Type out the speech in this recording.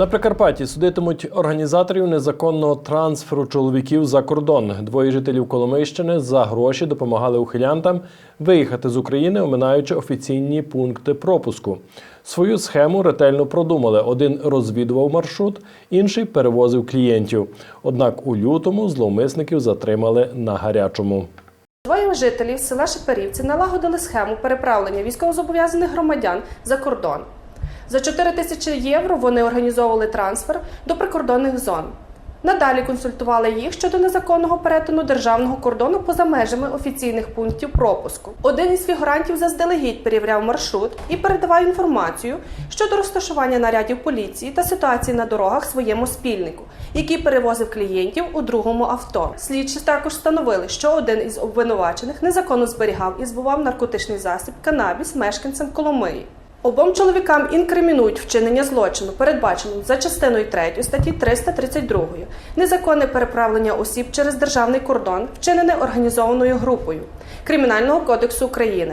На Прикарпатті судитимуть організаторів незаконного трансферу чоловіків за кордон. Двоє жителів Коломийщини за гроші допомагали ухилянтам виїхати з України, оминаючи офіційні пункти пропуску. Свою схему ретельно продумали. Один розвідував маршрут, інший перевозив клієнтів. Однак у лютому зловмисників затримали на гарячому. Двоє жителів села Шепарівці налагодили схему переправлення військовозобов'язаних громадян за кордон. За 4 тисячі євро вони організовували трансфер до прикордонних зон. Надалі консультували їх щодо незаконного перетину державного кордону поза межами офіційних пунктів пропуску. Один із фігурантів заздалегідь перевіряв маршрут і передавав інформацію щодо розташування нарядів поліції та ситуації на дорогах своєму спільнику, який перевозив клієнтів у другому авто. Слідчі також встановили, що один із обвинувачених незаконно зберігав і збував наркотичний засіб канабіс мешканцям Коломиї. Обом чоловікам інкримінують вчинення злочину, передбаченого за частиною 3 статті 332 незаконне переправлення осіб через державний кордон, вчинене організованою групою Кримінального кодексу України.